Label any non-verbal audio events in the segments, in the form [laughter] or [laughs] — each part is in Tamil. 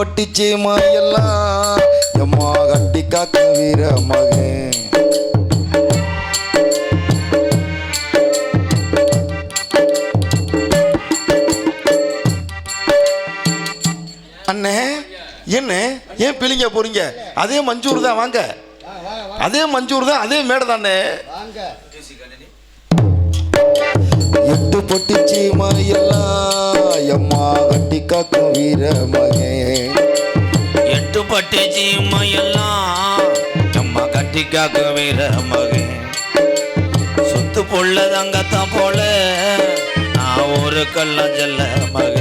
பட்டிச்சேமா எல்லாம் எம்மா கட்டி காக்க வீர மகன். அண்ணே என்ன? ஏன் பிள்ளைங்க போறீங்க? அதே மஞ்சூர் தான் வாங்க. அதே மஞ்சூர் தான் அதே மேடை தானே? பொட்டிச்சி எல்லாம் எம்மா கட்டி காக்கும் வீர மகே எட்டு பட்டிச்சி மயல்லாம் அம்மா கட்டி காக்கும் வீர மகே சொத்து பொள்ளதங்கத்தான் போல நான் ஒரு கள்ளம் செல்ல மகன்.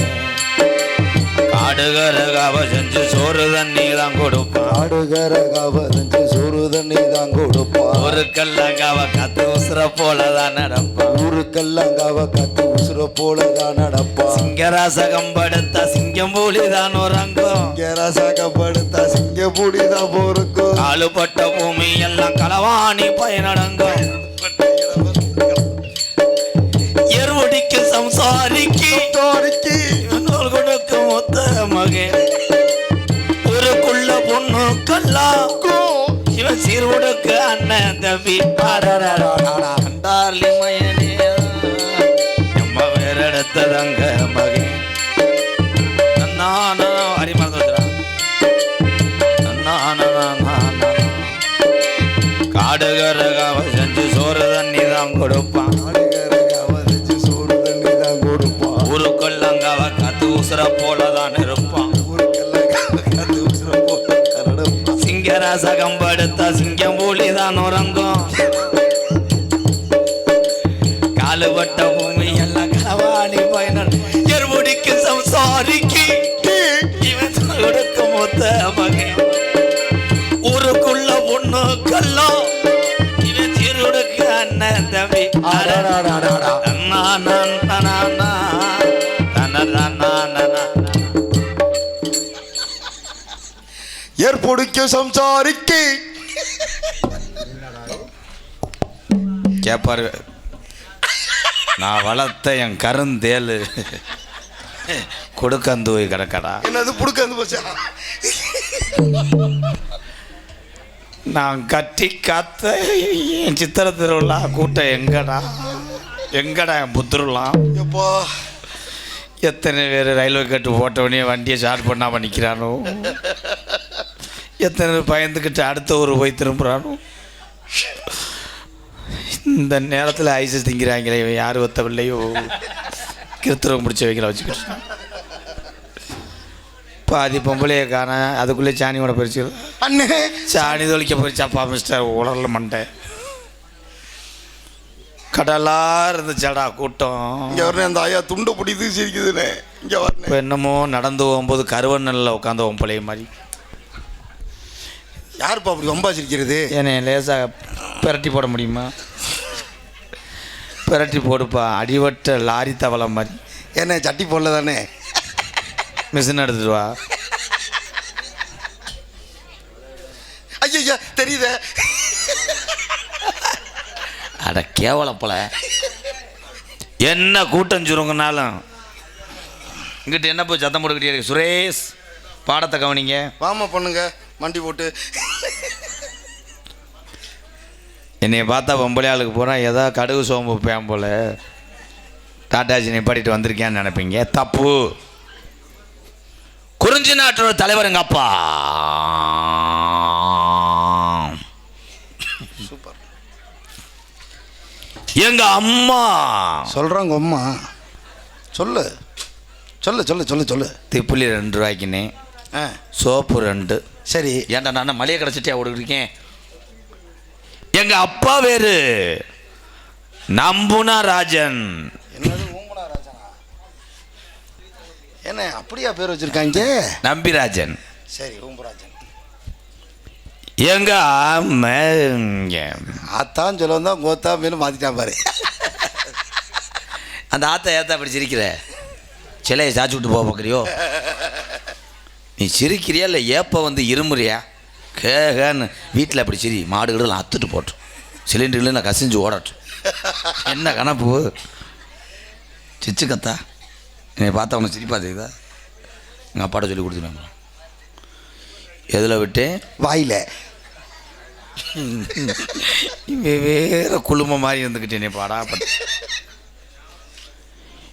காடுகர காவ செஞ்சு சோறு தண்ணி தான் கொடுப்பான் ஆடுகர காவதஞ்சு சோறு தண்ணி தான் கொடுப்பான் ஒரு கல்ல காவ கத்து உசுர போல தான் நடப்பான் ஊருக்கெல்லாம் காவ காத்து உசுர போல தான் நடப்பான் சிங்கராசகம் படுத்த சிங்கம் போலி தான் உறங்கும். இங்க ரசகப்படுத்தா சிங்கப்பூடி தான் போருக்கும். காலுப்பட்ட பூமி எல்லாம் களவாணி பயனடங்கும். இவன் சீர்வுடுக்கு அண்ணன் தம்பி. அண்டார்லி மயனே எம்ம வேற எடுத்ததங்க மகன் நானா அடி மறந்து வச்சுடா நானா காடுகரகாவ செஞ்சு சோறு தண்ணி தான் கொடுப்பான். சோறு தண்ணி தான் கொடுப்பான். ஊருக்குள்ளங்காவ கத்து உசுர போலதான் இருப்பான். சிங்கராசகம் படுத்த ஏற்பொடிக்க சம்சாரிக்கு கேப்பாரு. நான் வளர்த்த என் கருந்தேலு. கொடுக்கந்தூய் கிடக்கடா. என்னது புடுக்க வந்து போச்சா? நான் கட்டி காத்த என் சித்திர திருவிழா கூட்டம் எங்கடா? எங்கடா என் புத்துருலாம்? எப்பா? எத்தனை பேர் ரயில்வே கட்டு போட்டவனே வண்டியை ஸ்டார்ட் பண்ணாமல் நிற்கிறானோ எத்தனை பயந்துக்கிட்டு அடுத்த ஊர் போய் திரும்புகிறானோ இந்த நேரத்தில் ஐசஸ் திங்கிறாங்களே யார் ஒத்தவில்லையோ கிருத்திரம் முடிச்சவைகளை வச்சுக்கிட்டு பாதி பொம்பளையை காண அதுக்குள்ளே சாணியோட பறிச்சு அண்ணே! சாணி தொளிக்க போயிடுச்சாப்பா மிஸ்டர் உடல்ல மண்டை. கடலா இருந்துச்சாடா கூட்டம். இங்க வரணும் அந்த ஆயா துண்டு பிடித்து சிரிக்குதுண்ணே இங்க வரணும் இப்போ என்னமோ நடந்து போகும்போது கருவண்ணலில் உட்காந்து பொம்பளைய மாதிரி. யாருப்பா அப்படி ரொம்ப சிரிக்கிறது? என்னை லேசாக பிரட்டி போட முடியுமா? பிரட்டி போடுப்பா. அடிவட்ட லாரி தவளை மாதிரி. என்ன சட்டி போடல தானே மிஷின் எடுத்துட்டு வா. ஐயா தெரியுதே? அட கேவலப்பல என்ன கூட்டம் சுருங்கினாலும். இங்கிட்ட என்ன போய் சத்தம் போட்டுக்கிட்டே இருக்கு? சுரேஷ் பாடத்தை கவனிங்க. வாமா பண்ணுங்க. மண்டி போட்டு. என்னைய பார்த்தா பொம்பளை ஆளுக்கு போனால் ஏதோ கடுகு சோம்பு பேன் போல. டாட்டாஜி நிப்பாட்டிட்டு வந்திருக்கேன்னு நினைப்பீங்க. தப்பு. குறிஞ்சி நாட்டோட தலைவர் எங்க அப்பா? சூப்பர். எங்க அம்மா? சொல்றாங்க அம்மா. சொல்லு. சொல்லு சொல்லு சொல்லு சொல்லு. திப்புளி ரெண்டு ரூபாய்க்குன்னு சோப்பு ரெண்டு. சரி. ஏன்டா நான் மளிகை கிடச்சிட்டே ஓடிருக்கேன் எங்க அப்பா வேறு. நம்புனா ராஜன். ராஜனா? என்ன அப்படியா பேர் வச்சிருக்காங்க? நம்பிராஜன் சரி ஊம்பராஜன் எங்க அத்தான் சொல்ல வந்தா கோத்தா மேலும் மாத்திட்டான் பாரு. அந்த ஆத்த ஏத்த அப்படி சிரிக்கிற சிலையை சாச்சு விட்டு போக பார்க்குறியோ? நீ சிரிக்கிறியா இல்லை ஏப்ப வந்து இருமுறியா? கேகன்னு. வீட்டில் அப்படி சிரி. மாடுகளெல்லாம் அத்துட்டு போட்டோம் சிலிண்டரில் நான் கசிஞ்சு ஓடட்டும். என்ன கணப்பு? சிச்சு கத்தா என்னை பார்த்தா உனக்கு சிரிப்பா தெரியுதா எங்கள் அப்பாட்ட சொல்லி கொடுத்துருவேன் எதில் விட்டேன்? வாயில. வேற குழும மாதிரி இருந்துக்கிட்டேனே பாடா. பட்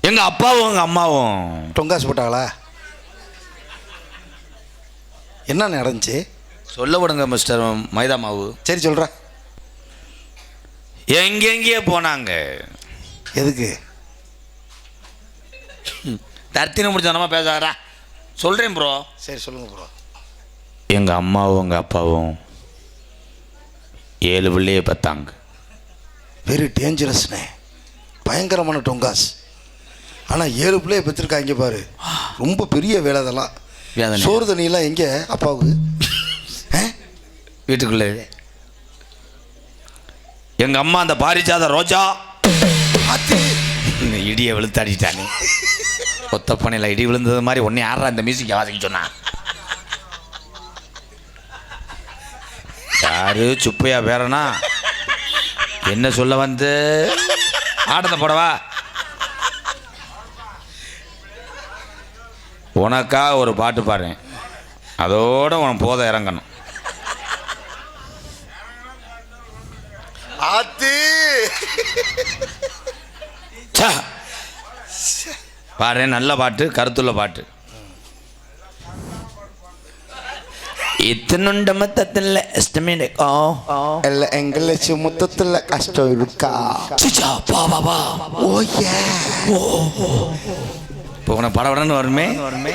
எங்கள் அப்பாவும் எங்கள் அம்மாவும் டொங்காசு போட்டாங்களா? என்ன நடந்துச்சு? சொல்ல விடுங்க மிஸ்டர் மைதா மாவு. சரி சொல்கிறேன் எங்கெங்கேயோ போனாங்க. எதுக்கு? தர்த்தின முடிச்சனமா பேசாரா சொல்கிறேன் ப்ரோ சரி சொல்லுங்க ப்ரோ எங்கள் அம்மாவும் எங்கள் அப்பாவும் ஏழு பிள்ளைய பார்த்தாங்க வெரி டேஞ்சரஸ்னே பயங்கரமான டொங்காஸ். ஆனால் ஏழு பிள்ளைய பெற்றிருக்காங்க பாரு. ரொம்ப பெரிய வேலை அதெல்லாம். வேதனை. சோறு தண்ணியெல்லாம் எங்கே? அப்பாவுக்கு? [laughs] வீட்டுக்குள்ளே. எங்கள் அம்மா அந்த பாரிஜாத ரோஜா. இடியை வெளுத்தாடிட்டானே ஒத்தப்பனையில் இடி விழுந்தது மாதிரி ஒன்னே யாரா இந்த மியூசிக் வாசிக்க சொன்னா? யாரு? சுப்பையா பேரனா? என்ன சொல்ல வந்து? ஆட்டத்தை போடவா? உனக்கா ஒரு பாட்டு பாடுறேன். அதோட உன் போதை இறங்கணும். ஆத்தி. பாரு நல்ல பாட்டு கருத்துள்ள பாட்டு. எல்லாம் எங்களுக்கு மொத்தத்தில் கஷ்டம் இருக்கா? சிச்சா பா பா பா. ஓ ஏ இப்போ உனக்கு படபடன்னு வருமே வருமே?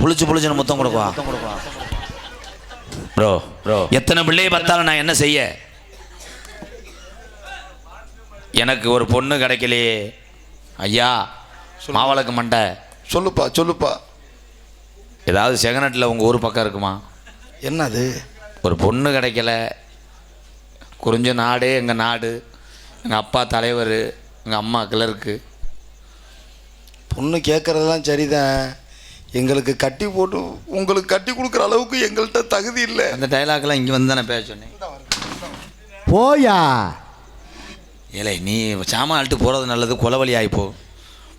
புளிச்சு புளிச்சுன்னு மொத்தம் கொடுக்குவா? Bro bro. எத்தனை பிள்ளையை பார்த்தாலும் நான் என்ன செய்ய? எனக்கு ஒரு பொண்ணு கிடைக்கலையே. ஐயா மாவளக்கு மண்டை. சொல்லுப்பா சொல்லுப்பா. ஏதாவது செகனட்டில் உங்கள் ஊர் பக்கம் இருக்குமா? என்னது? ஒரு பொண்ணு கிடைக்கல. குறிஞ்ச நாடு எங்கள் நாடு. எங்கள் அப்பா தலைவர் எங்கள் அம்மா கிளருக்கு. பொண்ணு கேட்குறதெல்லாம் சரிதான். எங்களுக்கு கட்டி போட்டு உங்களுக்கு கட்டி கொடுக்குற அளவுக்கு எங்கள்கிட்ட தகுதி இல்லை. அந்த டைலாக்லாம் இங்கே வந்து தானே பேச சொன்னேன். போயா? ஏலே நீ சாமான் அழுட்டு போகிறது நல்லது கொலவழி ஆகிப்போ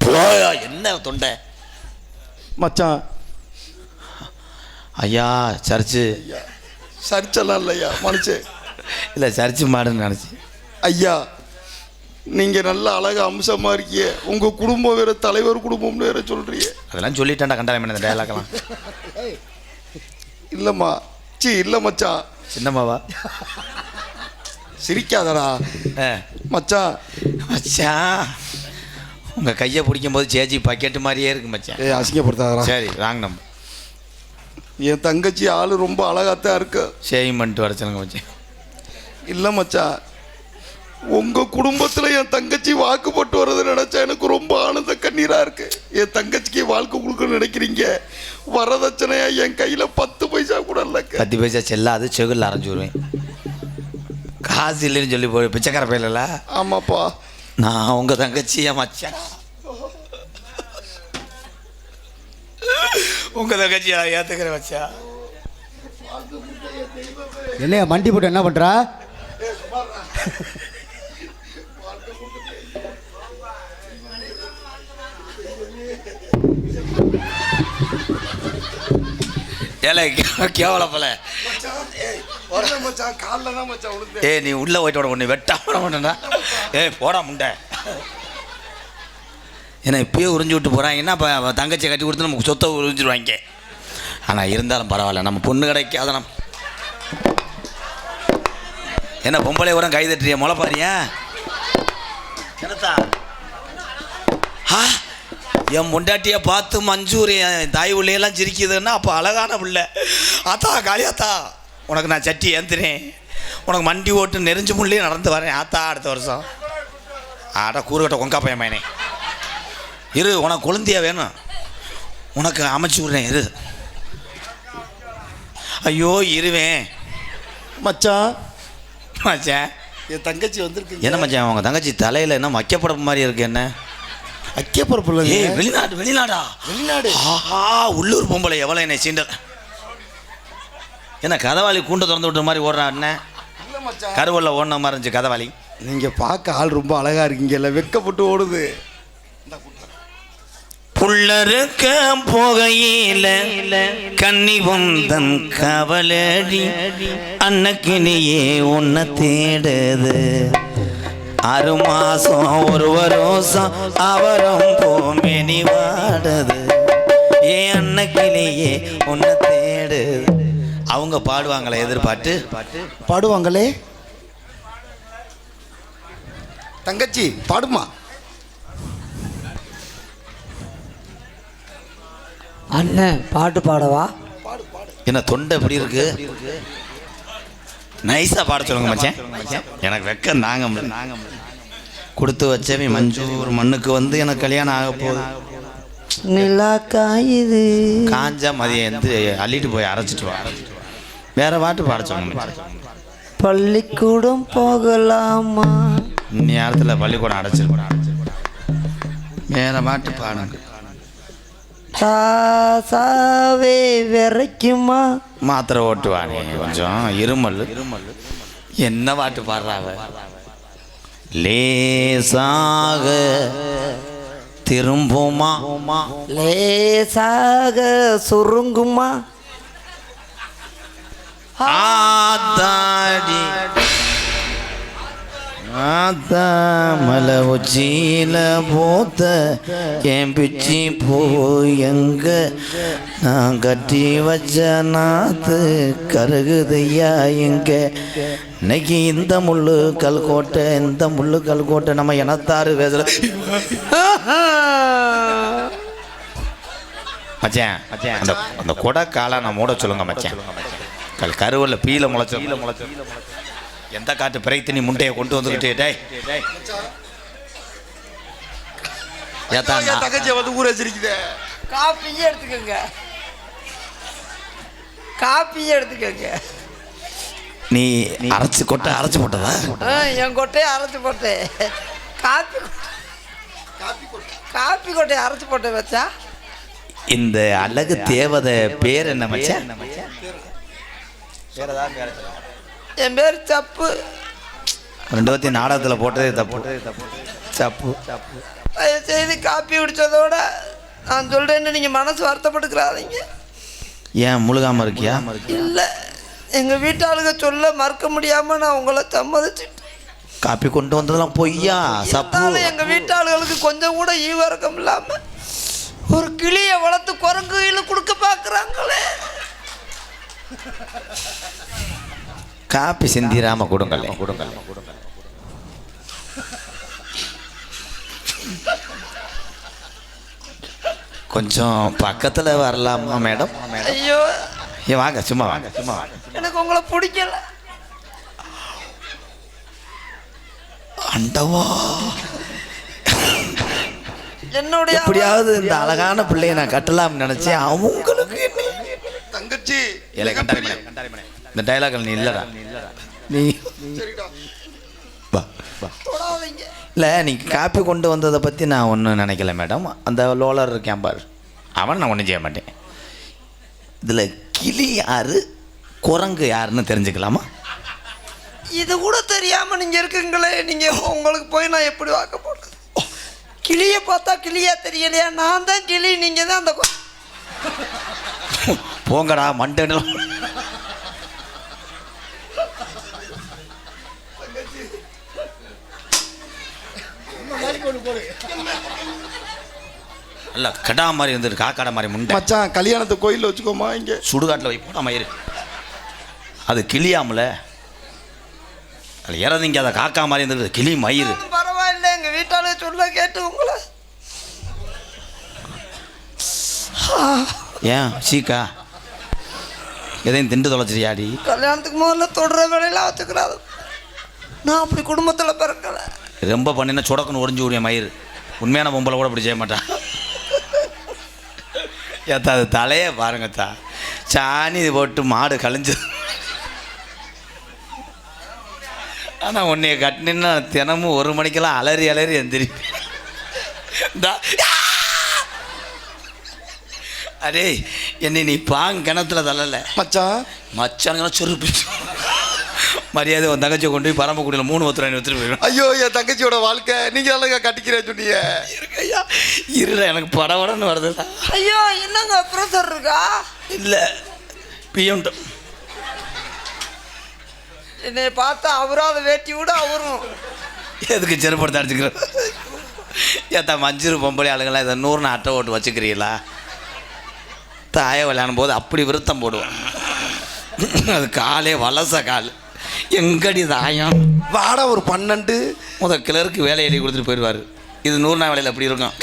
போயா என்ன தொண்டை? மச்சான். ஐயா சர்ச்சு. சரிச்சலாம் இல்லையா மனுஷன் இல்லை சர்ச்சு மாடுன்னு நினச்சி ஐயா நீங்கள் நல்ல அழகா அம்சமாக இருக்கீங்க. உங்கள் குடும்பம் வேற தலைவர் குடும்பம்னு வேற சொல்கிறீங்க அதெல்லாம் சொல்லிட்டேன்டா கண்டாயம் இந்த டைலாக்லாம் [laughs] இல்லைம்மா. சி இல்லை மச்சான். சின்னம்மாவா? சிரிக்காதடா. மச்சான். மச்சான். உங்கள் கையை பிடிக்கும்போது சேச்சி பக்கெட்டு மாதிரியே இருக்கு மச்சான். ஏய் அசிங்கப்படுத்தாதடா. சரி ராங் நம்பர் என் தங்கச்சி ஆள் ரொம்ப அழகாத்தான் இருக்கு. சேவிங் பண்ணிட்டு வர சொல்லுங்க மச்சான். இல்லை மச்சான். உங்கள் குடும்பத்தில் என் தங்கச்சி வாக்குப்பட்டு வர்றது நினச்சா எனக்கு ரொம்ப ஆனந்த கண்ணீராக இருக்கு. என் தங்கச்சிக்கு வாழ்க்கை கொடுக்கணும்னு நினைக்கிறீங்க? வரதட்சணையா என் கையில் பத்து பைசா கூட இல்லைக்க பத்து பைசா செல்லாது செகுல்ல அரைஞ்சு விடுவேன். காசு இல்லைன்னு சொல்லி போய் பிச்சைக்கார பையில ஆமாப்பா. நான் உங்க தங்கச்சி என் மச்சான். உங்க தங்கச்சி நான் ஏத்துக்கிறேன் மச்சான். என்னையா மண்டி போட்டு என்ன பண்றா? ஏலே கேவல போல. ஏ நீ உள்ள போயிட்டு விட ஒன்று வெட்டா விட மாட்டேன்டா ஏய் போடா முண்டை. ஏன்னா இப்பயே உறிஞ்சு விட்டு போகிறாங்க என்ன இப்போ தங்கச்சியை கட்டி கொடுத்து நமக்கு சொத்தை உறிஞ்சிருவாங்க. ஆனால் இருந்தாலும் பரவாயில்ல நம்ம பொண்ணு கிடைக்காத நம்ம என்ன பொம்பளை உரம் கை தட்டுறிய முளைப்பாரியா? என்னத்தா? ஆ? என் முண்டாட்டியை பார்த்து மஞ்சூர் என் தாய் உள்ளையெல்லாம் சிரிக்குதுன்னா அப்போ அழகான பிள்ளை. ஆத்தா காளியாத்தா உனக்கு நான் சட்டி ஏந்துறேன். உனக்கு மண்டி ஓட்டு நெறிஞ்சு முள்ளே நடந்து வரேன். ஆத்தா அடுத்த வருஷம். ஆடா கூறுகட்ட கொங்கா பையன் மயனே இரு உனக்கு குழந்தையா வேணும். உனக்கு அமைச்சு விட்றேன் இரு. ஐயோ இருவேன். மச்சான். மச்சான். என் தங்கச்சி வந்திருக்கு என்ன மச்சான் உங்கள் தங்கச்சி தலையில் என்ன வைக்கப்பட மாதிரி இருக்கு என்ன? அக்கிய பொறுப்பு ஏய் வெளிநாடு வெளிநாடா? வெளிநாடு. ஆஹா உள்ளூர் பொம்பளை எவ்வளோ என்னை சீண்டல். என்ன கதவாளி கூண்டை திறந்து விட்ட மாதிரி ஓடுறா அண்ணன் இல்லை மச்சான். கருவல்ல ஓடின மாதிரி இருந்துச்சு கதவாளி. நீங்கள் பார்க்க ஆள் ரொம்ப அழகா இருக்கீங்கல்ல வெக்கப்பட்டு ஓடுது. உள்ளருக்க போகையில கன்னி வந்தன் கவலடி. அன்னக்கினியே உன்னை தேடுது. ஆறு மாசம் ஒரு வருஷம் அவரும் போமேனி வாடுது. ஏன் அன்னக்கினியே உன்னை தேடுது. அவங்க பாடுவாங்களே எதிர்பார்த்து பாடுவாங்களே. தங்கச்சி பாடுமா? அண்ணன் பாட்டு பாடவா? என்ன தொண்டை எப்படி இருக்கு? நைஸா பாட சொல்லுங்க மச்சான். எனக்கு வெக்கம் நாங்க முடியல. கொடுத்து வச்சவன் மஞ்சூர் மண்ணுக்கு வந்து எனக்கு கல்யாணம் ஆக போகுது. நிலா காயுது காஞ்சா மதியம் எந்து அள்ளிட்டு போய் அரைச்சிட்டு வா. வேற பாட்டு பாட சொல்லுங்க. பள்ளிக்கூடம் போகலாமா? நேரத்தில் பள்ளிக்கூடம் அடைச்சிருக்கோம். வேற பாட்டு பாடுங்க. ராசாவே விரைக்குமா? மாத்திரை ஓட்டுவானே கொஞ்சம் இருமல். என்ன பாட்டு பாடுறாவ லேசாக திரும்புமா? லேசாக சுருங்குமா? ஆத்தாடி. ஆத்தா மலை உச்சியில போத்த என் பிச்சி போய் எங்க? நான் கட்டி வச்ச நாத்து கருகுதையா எங்க? இன்னைக்கு இந்த முள்ளு கல்கோட்டை இந்த முள்ளு கல்கோட்டை நம்ம இனத்தாரு பேசுற மச்சான் அந்த அந்த கொடை காலை நான் மூட சொல்லுங்க மச்சான். கல் கருவல்ல பீல முளைச்சு எந்த காட்டு பிறை தண்ணி முட்டையை கொண்டு வந்துக்கிட்டே? டேய். ஏத்தா என் தங்கச்சியை வந்து ஊற வச்சிருக்குதே? காப்பியே எடுத்துக்கோங்க. காப்பியே எடுத்துக்கோங்க. நீ அரைச்சு கொட்டை அரைச்சு போட்டதா? என் கொட்டையை அரைச்சி போட்டேன். காப்பி காப்பி கொட்டையை அரைச்சி போட்டேன் வச்சா இந்த அழகு தேவதை பேர் என்ன மச்சான் என் பேர் சப்பு. ரெண்டு பத்தி நாடகத்தில் போட்டதே தப்பு. தப்பு தயவு செய்து காப்பி குடிச்சதோட நான் சொல்றேன்னு நீங்க மனசு வருத்தப்பட்டுக்கிறாதீங்க ஏன் முழுகாம இருக்கியா? இல்லை. எங்க வீட்டாளுங்க சொல்ல மறுக்க முடியாம நான் உங்களை சம்மதிச்சிட்டேன். காப்பி கொண்டு வந்ததெல்லாம் பொய்யா? சப்பு. இருந்தாலும் எங்க வீட்டாளுகளுக்கு கொஞ்சம் கூட ஈவரக்கம் இல்லாம ஒரு கிளியை வளர்த்து குரங்கு கையில் கொடுக்க பார்க்குறாங்களே காப்பி சிந்திராம கொடுங்கல்ல கொடுங்கல்ல கொஞ்சம் பக்கத்துல வரலாமா மேடம்? ஐயோ. ஏன் வாங்க சும்மா வாங்க. சும்மா வாங்க எனக்கு உங்களை பிடிக்கல. அண்டவா. என்னுடைய எப்படியாவது இந்த அழகான பிள்ளைய நான் கட்டலாம்னு நினைச்சேன். அவங்களுக்கு என்ன? தங்கச்சி ஏலே, கண்டாரி மணி. இந்த டைலாக் நீ இல்லடா. நீ இல்லை நீ காப்பி கொண்டு வந்ததை பற்றி நான் ஒன்றும் நினைக்கல மேடம் அந்த லோலர் இருக்கேன் பாரு. அவன் நான் ஒன்றும் செய்ய மாட்டேன். இதில் கிளி யாரு குரங்கு யாருன்னு தெரிஞ்சுக்கலாமா? இது கூட தெரியாம நீங்க இருக்குங்களே நீங்க உங்களுக்கு போய் நான் எப்படி வாக்க போடுறது கிளியை பார்த்தா கிளியா தெரியலையா? நான் தான் கிளி நீங்க தான் அந்த கொ- போங்கடா மண்டனு இல்ல கடா மாதிரி இருந்தது காக்காட மாதிரி முண்டை. மச்சான் கல்யாணத்தை கோயில்ல வச்சுக்கோமா இங்க? சுடுகாட்டில் வை போட மயிறு அது கிளியாமல. அது இறதிங்க அதை காக்கா மாதிரி இருந்தது கிளி மயிறு. பரவாயில்ல எங்க வீட்டாளுங்க சொல்ல கேட்டு உங்களை. ஏன் சீக்கா? எதையும் திண்டு தொலைச்சிரியாடி கல்யாணத்துக்கு முதல்ல தொடுற வேலையெல்லாம் வச்சுக்கிறாரு. நான் அப்படி குடும்பத்தில் பிறக்கல. ரொம்ப பண்ணினா சுடக்குன்னு ஒடிஞ்சு விடிய மயிறு. உண்மையான பொம்பளை கூட இப்படி செய்ய மாட்டான் ஏத்தா அது தலையே பாருங்கத்தா. சாணி இது போட்டு மாடு கழிஞ்சு. ஆனால் உன்னைய கட்டினா தினமும் ஒரு மணிக்கெல்லாம் அலறி அலறி எந்திரி அடே என்னை நீ பாங்க கிணத்துல தள்ளல. மச்சான். மச்சானுங்க சொருப்பு மரியாதை உன் தங்கச்சியை கொண்டு போய் பரமக்குடியில் மூணு ஒருத்தர் எடுத்துட்டு போயிடும் ஐயோ என் தங்கச்சியோட வாழ்க்கை. நீங்க அழகா கட்டிக்கிறேன் சொன்னீங்க. இருக்கையா இருடா எனக்கு படபடன்னு வருதுடா. ஐயோ என்னங்க ப்ரெஷர் இருக்கா? இல்லை பிஎம் என்னை பார்த்தா அவரும் அதை வேட்டி விட அவரும். எதுக்கு செருப்படுத்த அடிச்சுக்கிறேன் ஏத்தா மஞ்சள் பொம்பளை ஆளுங்களாம் இதை நூறுனு அட்டை ஓட்டு வச்சுக்கிறீங்களா? தாய விளையாடும் போது அப்படி விருத்தம் போடுவான் அது காலே வலச கால். எங்கடி தாயம்? வாடா ஒரு பன்னெண்டு. முத கிளருக்கு வேலை எழுதி கொடுத்துட்டு போயிடுவார். இது நூறு நாள் வேலையில் எப்படி இருக்கும்.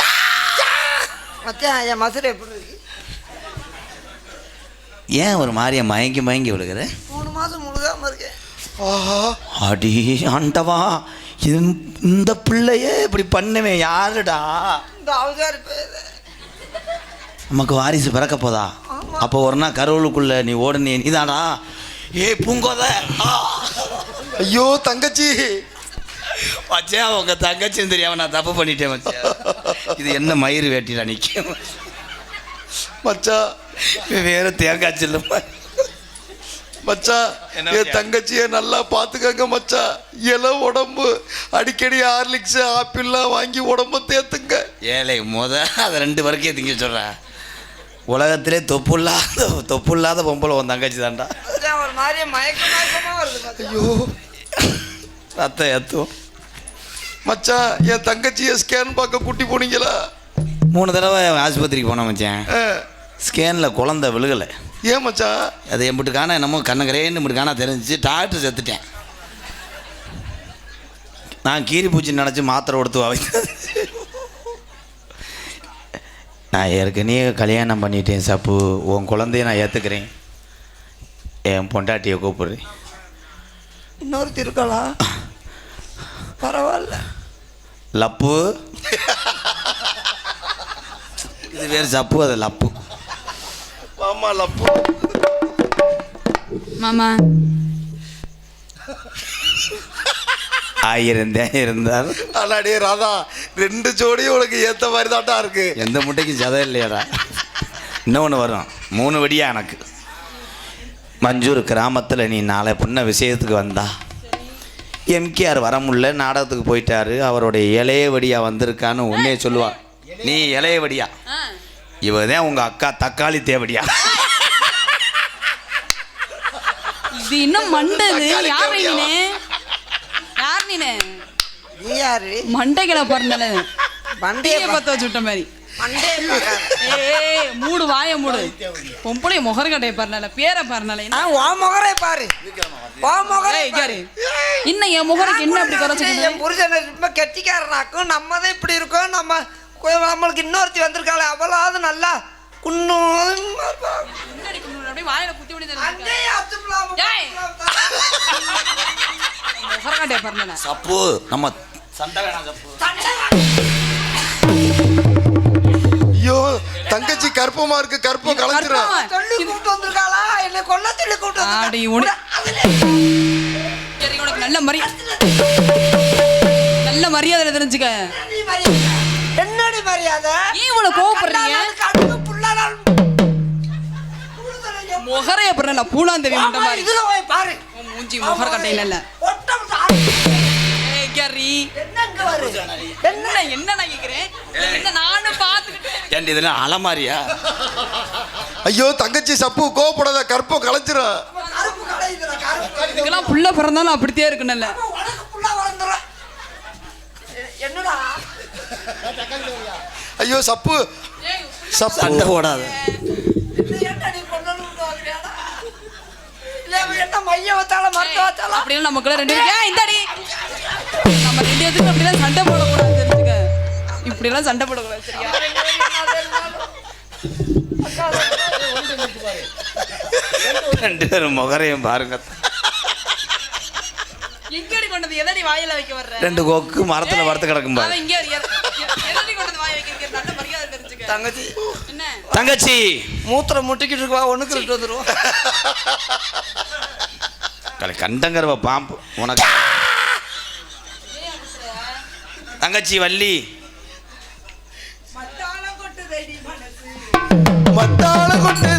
மச்சான் என் மசுரை எப்படி இருக்கு? ஏன் ஒரு மாதிரியா மயங்கி மயங்கி விழுகிற? மூணு மாதம் முழுகாம இருக்கேன். ஆஹா. அடி ஆண்டவா இது இந்த பிள்ளையே இப்படி பண்ணுவேன் யாருடா? இந்த அவசாரி பேர் நமக்கு வாரிசு பிறக்க போதா? அப்போ ஒரு நாள் கருவலுக்குள்ள நீ ஓடுனே நீதானா? ஏய் பூங்கோத. ஐயோ தங்கச்சி. வச்சே உங்க தங்கச்சின்னு தெரியாம நான் தப்பு பண்ணிட்டேன் மச்சான். இது என்ன மயிறு வேட்டிடா நிற்கும் மச்சான் வேற தேங்காய் சில்லுமா மச்சான் என்ன என்? தங்கச்சியை நல்லா பார்த்துக்கங்க மச்சான் இல உடம்பு. அடிக்கடி ஹார்லிக்ஸ் ஆப்பிள்லாம் வாங்கி உடம்ப தேத்துங்க. ஏழை முத அதை ரெண்டு வரைக்கும் திங்க சொல்கிறேன் உலகத்திலே தொப்பு இல்லாத தொப்பு இல்லாத பொம்பளை உன் தங்கச்சி தான்டா மாதிரி மயக்க மயக்கமா வருது ஐயோ ரத்தம் ஏற்றும் மச்சான் என் தங்கச்சியை ஸ்கேன் பார்க்க கூட்டி போனீங்களா மூணு தடவை ஆஸ்பத்திரிக்கு போனேன் மச்சான். ஸ்கேனில் குழந்தை விழுகலை ஏன் மச்சான் அது எம்பிட்டு காண என்னமோ கண்ணகரேன்னு இப்படி காண தெரிஞ்சிச்சு டாக்டர் செத்துட்டேன் நான் கீரி பூச்சி நினச்சி மாத்திரை கொடுத்து வைத்தேன் நான் ஏற்கனவே கல்யாணம் பண்ணிட்டேன் சப்பு உன் குழந்தைய நான் ஏற்றுக்கிறேன் என் பொண்டாட்டியை கூப்பிடுறேன் இன்னொருத்தி இருக்காளா பரவாயில்ல. லப்பு. இது வேறு சப்பு அது லப்பு. ஆமா லப்பு. மாமா. ஆயிரம் தான் இருந்தார் அடாடே ராதா ரெண்டு ஜோடியும் உனக்கு ஏத்த மாதிரி தாட்டா இருக்கு. எந்த முட்டைக்கும் சதை இல்லையாடா. இன்னொன்று வரும். மூணு வெடியா எனக்கு. மஞ்சூர் கிராமத்தில் நீ நாளை பொண்ண விஷயத்துக்கு வந்தா. எம்கேஆர் வர முடியல நாடகத்துக்கு போயிட்டாரு. அவருடைய இளைய வடியா வந்திருக்கான்னு உன்னே சொல்லுவா. நீ இளைய வடியா? இவ தான் உங்கள் அக்கா தக்காளி தேவடியா? இது இன்னும் மண்டது. யார் நீனே? யார் நீனே? நீ யாரு? மண்டைகளை பிறந்தல மண்டைய டீயை பத்த வச்சு விட்ட மாதிரி. மூடு வாய மூடு. பொம்பளை முகர்கட்டையை பறனல பேரை பறனல ஆ வா முகரை பாரு. வா முகரை ஏய் கேரு இன்னும் என் முகருக்கு என்ன அப்படி குறைச்சிக்கிட்டு என் புருஷனை ரொம்ப கெட்டிக்காரனாக்கும் நம்ம தான் இப்படி இருக்கோம். நம்ம நம்மளுக்கு இன்னொருத்தி வந்திருக்காளே அவளாவது நல்லா குன்னும் வர, அப்படியே வாயில குத்தி விடி ஏய். முகர்கட்டையை பறனல சப்பு நம்ம சண்டை வேணாம் சப்பு. தங்கச்சி கற்பமா இருக்கு கற்பம் கற்பமா? சொல்லி கூப்பிட்டு வந்திருக்காளா? என்னை கொல்ல சொல்லி கூப்பிட்டு ஆடி வந்திருக்கா உனி சரி உனக்கு நல்ல மரியாதை நல்ல மரியாதை தெரிஞ்சுக்க. என்னடி மரியாதை? ஏன் இவ்வளவு கோவப்படுறீங்க? கடுகு எப்படி- முகரைய பறனல பூலாந்தேவி முண்டை ஆமா, மாதிரி இதுல போய் பாரு. மூஞ்சி முகர் கட்டையில இல்ல ஒட்டம் சாரு. ஏய் கேரி என்ன வருது என்ன என்ன? நான் கேக்குறேன்? என்ன நானும் பாத்துக்கிட்டேன் ஏன்டி இதெல்லாம் அலமாரியா? ஐயோ தங்கச்சி சப்பு கோவப்படாத கற்பம் கலைஞ்சிரும் கருப்பு கடையுதுடா, கருப்பு. இதுக்கெல்லாம் புள்ள பிறந்தாலும் அப்படித்தே இருக்கணும்ல. என்னடா? ஐயோ சப்பு. சப்பு. சண்டை போடாத இது என்னடி கொல்லணும் விடுவாங்கடா? இல்ல, அவன் என்ன மைய வச்சால மருத்துவ வச்சாலா அப்படியே நமக்குள்ள ரெண்டு பேரும் ஏன் இந்தாடி. நம்ம ரெண்டு பேத்துக்கு அப்படிலாம் சண்டை போடக்கூடாது தெரிஞ்சுக்க. இப்படியெல்லாம் சண்டை போடக்கூடாது சரியா? ரெண்டு பேரும் முகரையும் பாருங்க. எங்கடி கொண்டது எதடி வாயில வைக்க வர்ற? ரெண்டு கொக்கு மரத்துல படுத்து கிடக்கும் பாரு. இங்க எதடி கொண்டது வாயில வைக்க நல்ல மரியாதை தெரிஞ்சுக்க. தங்கச்சி. என்ன? தங்கச்சி. மூத்திரம் முட்டிக்கிட்டு இருக்கா ஒண்ணுக்கு ரெண்டு வந்துருவோம் [laughs] கலை கண்டங்கிறவ பாம்பு உனக்கு. தங்கச்சி வள்ளி. மத்தாள கொட்டு.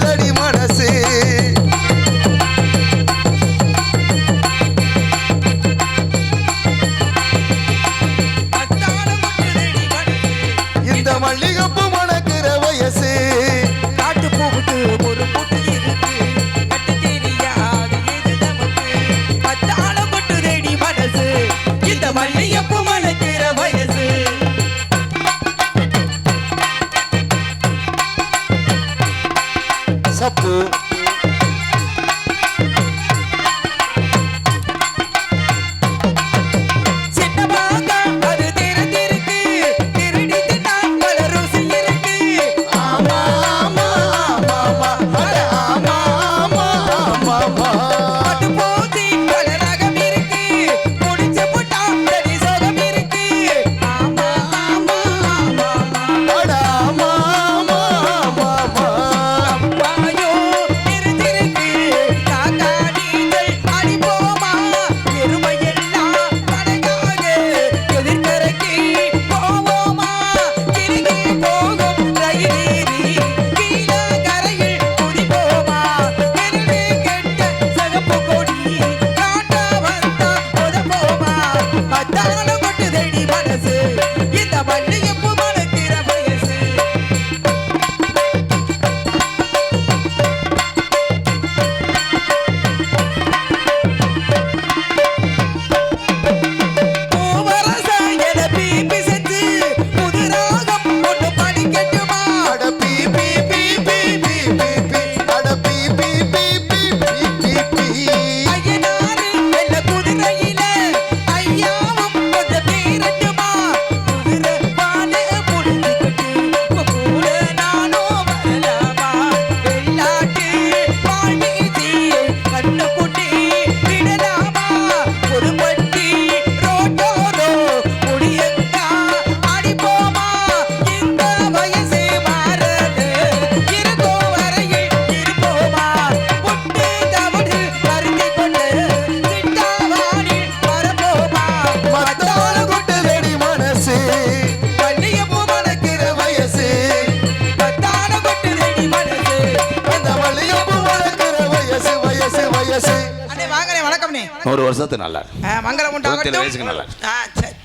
நல்லா மங்களம் இருபத்தேழு உண்டாகட்டும் வயசுக்கு நல்லா ஆ சரி.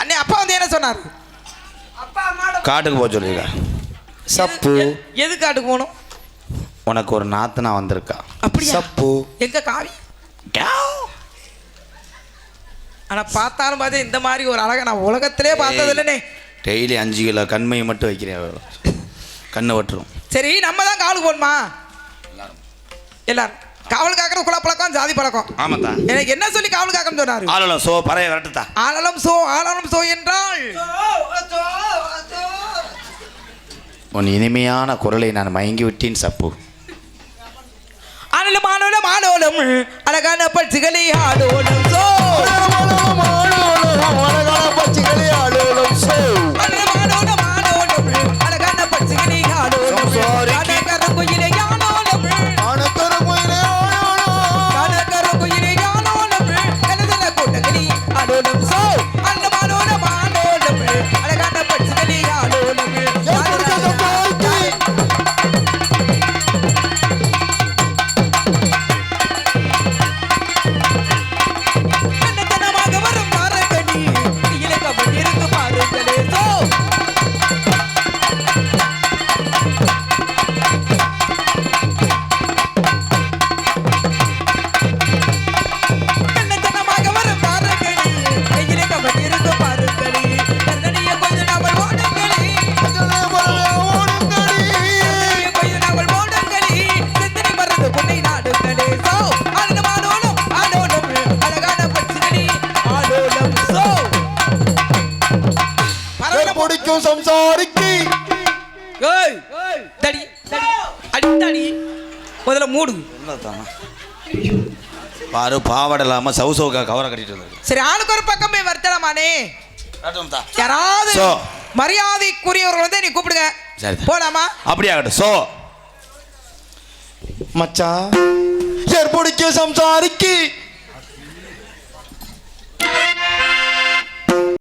அண்ணே அப்பா வந்து என்ன சொன்னார்? காட்டுக்கு போக சொல்லியிருக்கேன் சப்பு. எது காட்டுக்கு போகணும்? உனக்கு ஒரு நாத்தனா வந்திருக்கா. அப்படியா? சப்பு. எங்க காவி? ஆனா பார்த்தாலும் பார்த்து இந்த மாதிரி ஒரு அழகை நான் உலகத்திலே பார்த்தது இல்லைண்ணே டெய்லி அஞ்சு கிலோ கண்மையை மட்டும் வைக்கிறேன். கண்ணை வட்டுரும் சரி நம்ம தான் காவலுக்கு போகணுமா? எல்லாரும். காவல் காக்கிறது குல பழக்கம் ஜாதி பழக்கம். ஆமாத்தா. எனக்கு என்ன சொல்லி காவல் காக்கணும் சொன்னாரு? ஆளலாம் சோ பறைய விரட்டுத்தா. ஆளலம் சோ ஆளலம் சோ என்றால்? உன் இனிமையான குரலை நான் மயங்கி விட்டேன் சப்பு. ஆனலம் ஆனோலம் ஆனோலம் அழகான பட்சிகளை ஆடோலம் சோ. பாரு பாவாடை இல்லாமல் சவு சவுக்கா கவரை கட்டிட்டு வந்திருக்கு. சரி ஆளுக்கு ஒரு பக்கமே வருத்தலாமானே? காட்டுவோம்தா. யாராவது. மரியாதைக்குரியவர்கள் வந்து நீ கூப்பிடுங்க. சரி போலாமா? அப்படி ஆகட்டும். சோ. மச்சான் ஏற்படிக்கும் சம்சாரிக்கு.